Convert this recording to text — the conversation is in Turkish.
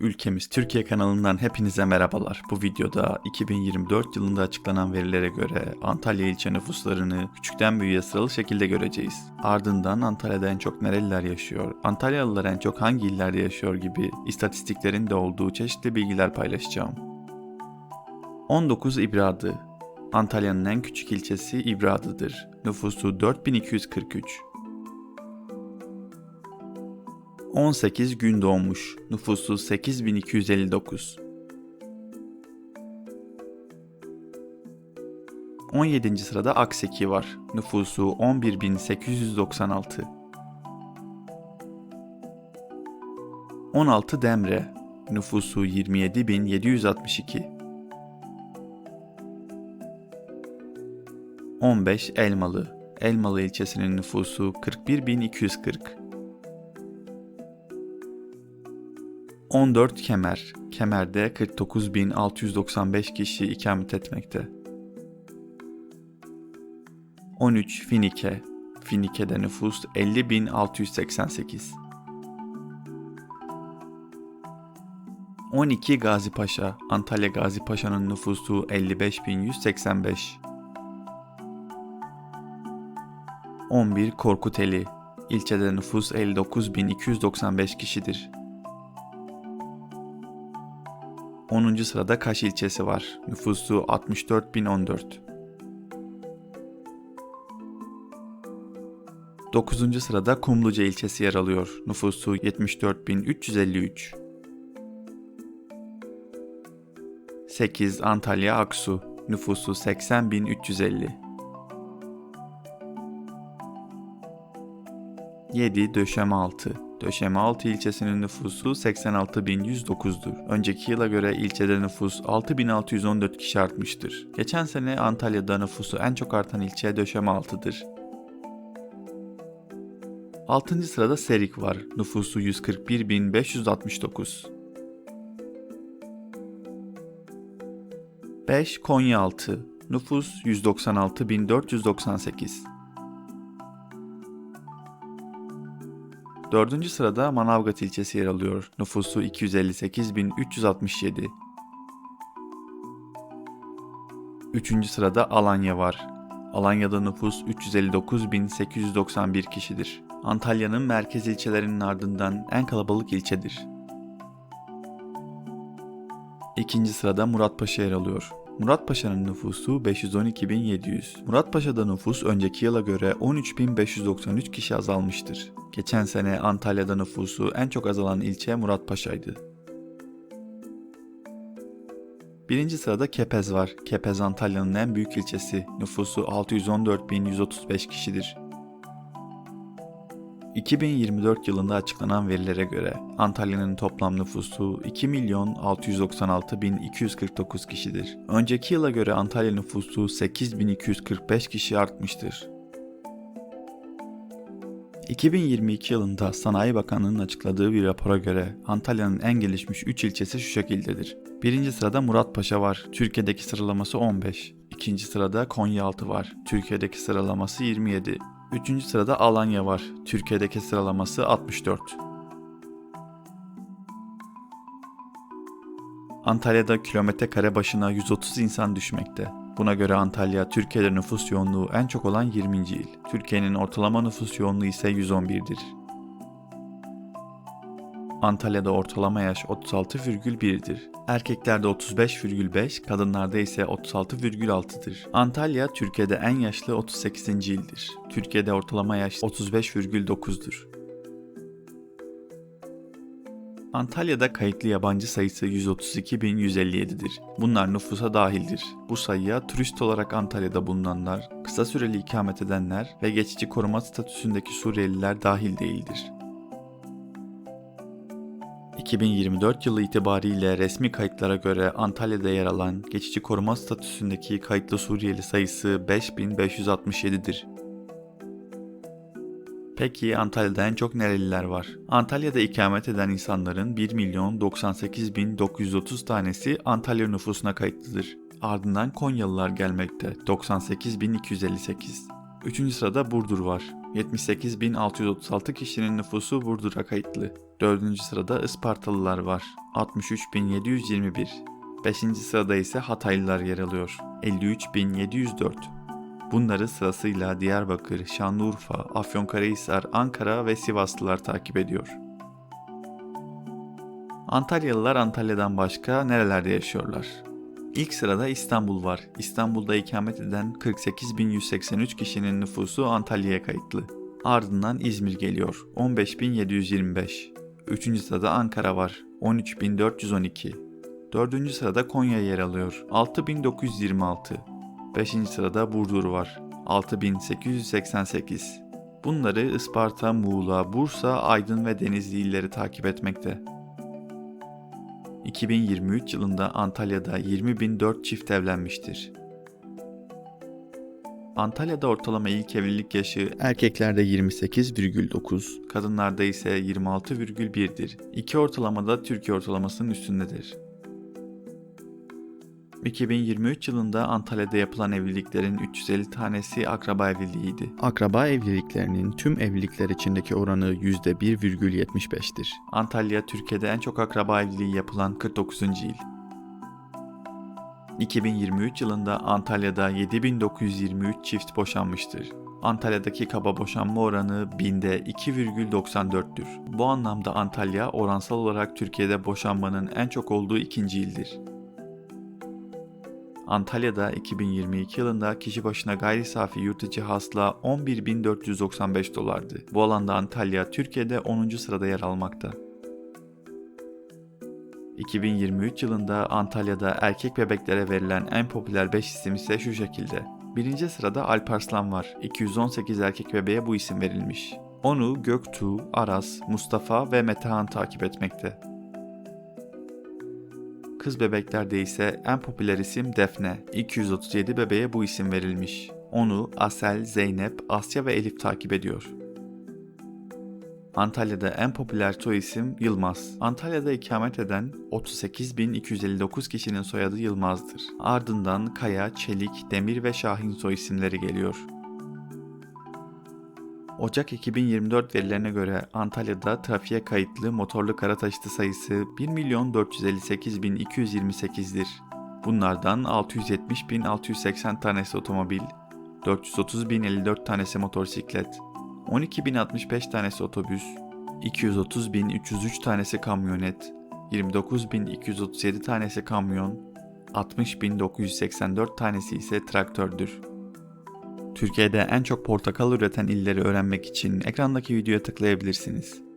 Ülkemiz Türkiye kanalından hepinize merhabalar. Bu videoda 2024 yılında açıklanan verilere göre Antalya ilçe nüfuslarını küçükten büyüğe sıralı şekilde göreceğiz. Ardından Antalya'da en çok nereliler yaşıyor, Antalyalılar en çok hangi illerde yaşıyor gibi istatistiklerin de olduğu çeşitli bilgiler paylaşacağım. 19 İbradı Antalya'nın en küçük ilçesi İbradı'dır. Nüfusu 4243. 18 gün doğmuş. Nüfusu 8259. 17. sırada Akseki var. Nüfusu 11896. 16 Demre. Nüfusu 27762. 15 Elmalı. Elmalı ilçesinin nüfusu 41240. 14 Kemer. Kemer'de 49.695 kişi ikamet etmekte. 13 Finike. Finike'de nüfus 50.688. 12 Gazi Paşa. Antalya Gazi Paşa'nın nüfusu 55.185. 11 Korkuteli. İlçede nüfus 59.295 kişidir. 10. sırada Kaş ilçesi var. Nüfusu 64.014. 9. sırada Kumluca ilçesi yer alıyor. Nüfusu 74.353. 8. Antalya Aksu. Nüfusu 80.350. 7. Döşemealtı. Döşemealtı ilçesinin nüfusu 86.109'dur. Önceki yıla göre ilçede nüfus 6.614 kişi artmıştır. Geçen sene Antalya'da nüfusu en çok artan ilçe Döşemealtı'dır. 6. sırada Serik var. Nüfusu 141.569. 5. Konyaaltı. Nüfus 196.498. Dördüncü sırada Manavgat ilçesi yer alıyor. Nüfusu 258.367. Üçüncü sırada Alanya var. Alanya'da nüfus 359.891 kişidir. Antalya'nın merkez ilçelerinin ardından en kalabalık ilçedir. İkinci sırada Muratpaşa yer alıyor. Muratpaşa'nın nüfusu 512.700. Muratpaşa'da nüfus önceki yıla göre 13.593 kişi azalmıştır. Geçen sene Antalya'da nüfusu en çok azalan ilçe Muratpaşa'ydı. Birinci sırada Kepez var. Kepez Antalya'nın en büyük ilçesi. Nüfusu 614.135 kişidir. 2024 yılında açıklanan verilere göre Antalya'nın toplam nüfusu 2.696.249 kişidir. Önceki yıla göre Antalya nüfusu 8.245 kişi artmıştır. 2022 yılında Sanayi Bakanlığı'nın açıkladığı bir rapora göre Antalya'nın en gelişmiş 3 ilçesi şu şekildedir. Birinci sırada Muratpaşa var. Türkiye'deki sıralaması 15. İkinci sırada Konyaaltı var. Türkiye'deki sıralaması 27. Üçüncü sırada Alanya var. Türkiye'deki sıralaması 64. Antalya'da kilometre kare başına 130 insan düşmekte. Buna göre Antalya Türkiye'de nüfus yoğunluğu en çok olan 20. il. Türkiye'nin ortalama nüfus yoğunluğu ise 111'dir. Antalya'da ortalama yaş 36,1'dir. Erkeklerde 35,5, kadınlarda ise 36,6'dır. Antalya Türkiye'de en yaşlı 38. ildir. Türkiye'de ortalama yaş 35,9'dur. Antalya'da kayıtlı yabancı sayısı 132.157'dir. Bunlar nüfusa dahildir. Bu sayıya turist olarak Antalya'da bulunanlar, kısa süreli ikamet edenler ve geçici koruma statüsündeki Suriyeliler dahil değildir. 2024 yılı itibariyle resmi kayıtlara göre Antalya'da yer alan geçici koruma statüsündeki kayıtlı Suriyeli sayısı 5567'dir. Peki Antalya'da en çok nereliler var? Antalya'da ikamet eden insanların 1 milyon 98 bin 930 tanesi Antalya nüfusuna kayıtlıdır. Ardından Konyalılar gelmekte 98 bin 258. Üçüncü sırada Burdur var. 78.636 kişinin nüfusu Burdur'a kayıtlı. 4. sırada Ispartalılar var. 63.721. 5. sırada ise Hataylılar yer alıyor. 53.704. Bunları sırasıyla Diyarbakır, Şanlıurfa, Afyonkarahisar, Ankara ve Sivaslılar takip ediyor. Antalyalılar Antalya'dan başka nerelerde yaşıyorlar? İlk sırada İstanbul var. İstanbul'da ikamet eden 48.183 kişinin nüfusu Antalya'ya kayıtlı. Ardından İzmir geliyor. 15.725. Üçüncü sırada Ankara var. 13.412. Dördüncü sırada Konya yer alıyor. 6.926. Beşinci sırada Burdur var. 6888. Bunları Isparta, Muğla, Bursa, Aydın ve Denizli illeri takip etmekte. 2023 yılında Antalya'da 20.004 çift evlenmiştir. Antalya'da ortalama ilk evlilik yaşı erkeklerde 28,9, kadınlarda ise 26,1'dir. İki ortalamada Türkiye ortalamasının üstündedir. 2023 yılında Antalya'da yapılan evliliklerin 350 tanesi akraba evliliğiydi. Akraba evliliklerinin tüm evlilikler içindeki oranı %1,75'tir. Antalya Türkiye'de en çok akraba evliliği yapılan 49. il. 2023 yılında Antalya'da 7923 çift boşanmıştır. Antalya'daki kaba boşanma oranı binde 2,94'tür. Bu anlamda Antalya oransal olarak Türkiye'de boşanmanın en çok olduğu ikinci ildir. Antalya'da 2022 yılında kişi başına gayri safi yurt içi hasıla 11.495 dolardı. Bu alanda Antalya Türkiye'de 10. sırada yer almakta. 2023 yılında Antalya'da erkek bebeklere verilen en popüler 5 isim ise şu şekilde. Birinci sırada Alparslan var. 218 erkek bebeğe bu isim verilmiş. Onu Göktuğ, Aras, Mustafa ve Metehan takip etmekte. Kız bebeklerde ise en popüler isim Defne. 237 bebeğe bu isim verilmiş. Onu Asel, Zeynep, Asya ve Elif takip ediyor. Antalya'da en popüler soy isim Yılmaz. Antalya'da ikamet eden 38.259 kişinin soyadı Yılmaz'dır. Ardından Kaya, Çelik, Demir ve Şahin soy isimleri geliyor. Ocak 2024 verilerine göre Antalya'da trafiğe kayıtlı motorlu kara taşıtı sayısı 1.458.228'dir. Bunlardan 670.680 tanesi otomobil, 430.054 tanesi motosiklet, 12.065 tanesi otobüs, 230.303 tanesi kamyonet, 29.237 tanesi kamyon, 60.984 tanesi ise traktördür. Türkiye'de en çok portakal üreten illeri öğrenmek için ekrandaki videoya tıklayabilirsiniz.